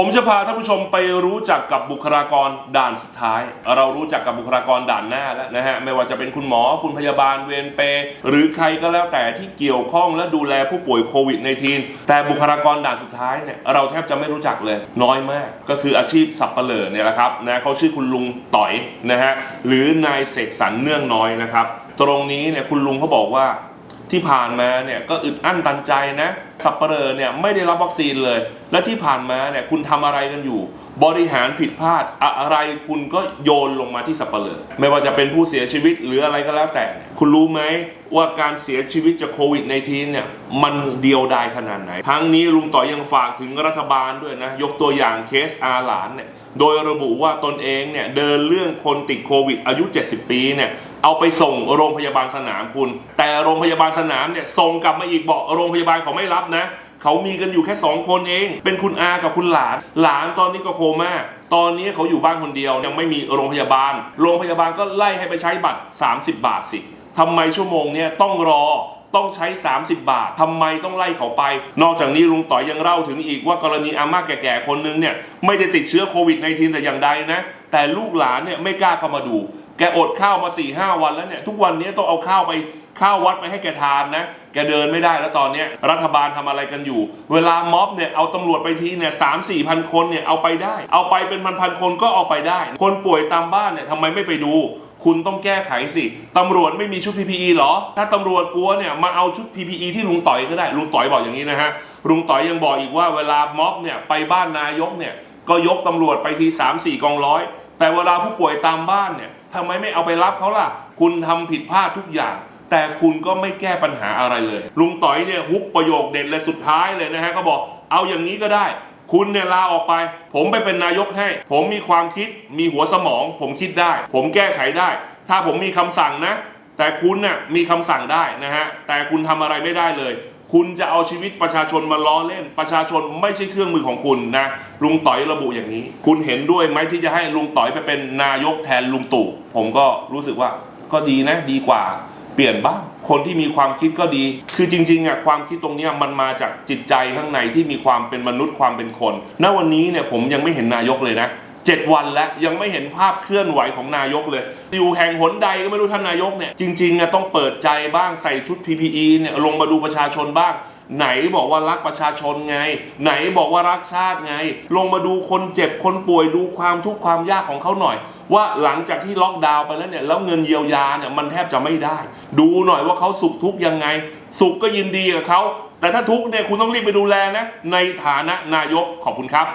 ผมจะพาท่านผู้ชมไปรู้จักกับบุคลากรด่านสุดท้าย เรารู้จักกับบุคลากรด่านหน้าแล้วนะฮะไม่ว่าจะเป็นคุณหมอคุณพยาบาลเวรเปรหรือใครก็แล้วแต่ที่เกี่ยวข้องและดูแลผู้ป่วยโควิด -19 แต่บุคลากรด่านสุดท้ายเนี่ยเราแทบจะไม่รู้จักเลย น้อยมากก็คืออาชีพสับปะเหร่อเนี่ยแหละครับนะเขาชื่อคุณลุงต่อยนะฮะหรือนายเสกสรรเนื่องน้อยนะครับ ตรงนี้เนี่ยคุณลุงเขาบอกว่าที่ผ่านมาเนี่ยก็อึดอั้นตันใจนะ สับเปลอเนี่ยไม่ได้รับวัคซีนเลย และที่ผ่านมาเนี่ยคุณทำอะไรกันอยู่ บริหารผิดพลาดอะไรคุณก็โยนลงมาที่สับเปลอไม่ว่าจะเป็นผู้เสียชีวิตหรืออะไรก็แล้วแต่ คุณรู้ไหมว่าการเสียชีวิตจากโควิด -19 เนี่ยมันเดียวดายขนาดไหน ทั้งนี้ลุงต่อยยังฝากถึงรัฐบาลด้วยนะ ยกตัวอย่างเคสอาหลานเนี่ยโดยระบุว่าตนเองเนี่ยเดินเรื่องคนติดโควิด อายุ 70 ปีเนี่ยเอาไปส่งโรงพยาบาลสนามคุณ แต่โรงพยาบาลสนามเนี่ยส่งกลับมาอีกบอกโรงพยาบาลเขาไม่รับนะ เขามีกันอยู่แค่ 2 คนเอง เป็นคุณอากับคุณหลาน หลานตอนนี้ก็โคม่าตอนนี้เขาอยู่บ้านคนเดียว ยังไม่มีโรงพยาบาล โรงพยาบาลก็ไล่ให้ไปใช้บัตร 30 บาทสิทำไมชั่วโมงเนี่ยต้องรอต้องใช้ 30 บาททำไมต้องไล่เขาไป นอกจากนี้ลุงต่อยยังเล่าถึงอีกว่ากรณีอาม่าแก่ๆ คนนึงเนี่ย ไม่ได้ติดเชื้อโควิด -19 แต่อย่างใดนะ แต่ลูกหลานเนี่ยไม่กล้าเข้ามาดู แกอดข้าวมา4ี่ห้าวันแล้วเนี่ย ทุกวันนี้ต้องเอาข้าวไป ข้าววัดไปให้แกทานนะ แกเดินไม่ได้แล้วตอนนี้รัฐบาลทำอะไรกันอยู่ เวลาม็อบเนี่ยเอาตำรวจไปทีเนี่ยสามสี่พันคนเนี่ยเอาไปได้ เอาไปเป็นพันพันคนก็เอาไปได้ คนป่วยตามบ้านเนี่ยทำไมไม่ไปดู คุณต้องแก้ไขสิตำรวจไม่มีชุด PPE เหรอ ถ้าตำรวจกลัวเนี่ยมาเอาชุด PPE ที่ลุงต่อยก็ได้ลุงต่อยบอกอย่างนี้นะฮะลุงต่อยยังบอกอีกว่าเวลาม็อบเนี่ยไปบ้านนายกเนี่ยก็ยกตำรวจไปที3 4กองร้อยแต่เวลาผู้ป่วยตามบ้านเนี่ยทำไมไม่เอาไปรับเขาล่ะ คุณทำผิดพลาดทุกอย่าง แต่คุณก็ไม่แก้ปัญหาอะไรเลย ลุงต่อยเนี่ยฮุกประโยคเด็ดเลยสุดท้ายเลยนะฮะก็บอกเอาอย่างนี้ก็ได้ คุณเนี่ยลาออกไป ผมไปเป็นนายกให้ ผมมีความคิดมีหัวสมอง ผมคิดได้ ผมแก้ไขได้ ถ้าผมมีคำสั่งนะ แต่คุณน่ะมีคำสั่งได้นะฮะแต่คุณทำอะไรไม่ได้เลยคุณจะเอาชีวิตประชาชนมาล้อเล่น ประชาชนไม่ใช่เครื่องมือของคุณนะ ลุงต่อยระบุอย่างนี้ คุณเห็นด้วยไหมที่จะให้ลุงต่อยไปเป็นนายกแทนลุงตู่ ผมก็รู้สึกว่าก็ดีนะ ดีกว่า เปลี่ยนบ้างคนที่มีความคิดก็ดี คือจริงๆอะความคิดตรงนี้มันมาจากจิตใจข้างในที่มีความเป็นมนุษย์ความเป็นคน ณ วันนี้เนี่ยผมยังไม่เห็นนายกเลยนะเจ็ดวันแล้วยังไม่เห็นภาพเคลื่อนไหวของนายกเลยอยู่แห่งหนใดก็ไม่รู้ท่านนายกเนี่ยจริงๆอะต้องเปิดใจบ้างใส่ชุด PPE เนี่ยลงมาดูประชาชนบ้าง ไหนบอกว่ารักประชาชนไง ไหนบอกว่ารักชาติไง ลงมาดูคนเจ็บคนป่วยดูความทุกข์ความยากของเขาหน่อย ว่าหลังจากที่ล็อกดาวน์ไปแล้วเนี่ยแล้วเงินเยียวยาเนี่ยมันแทบจะไม่ได้ ดูหน่อยว่าเขาสุขทุกข์ยังไง สุขก็ยินดีกับเขาแต่ถ้าทุกข์เนี่ยคุณต้องรีบไปดูแลนะในฐานะนายกขอบคุณครับ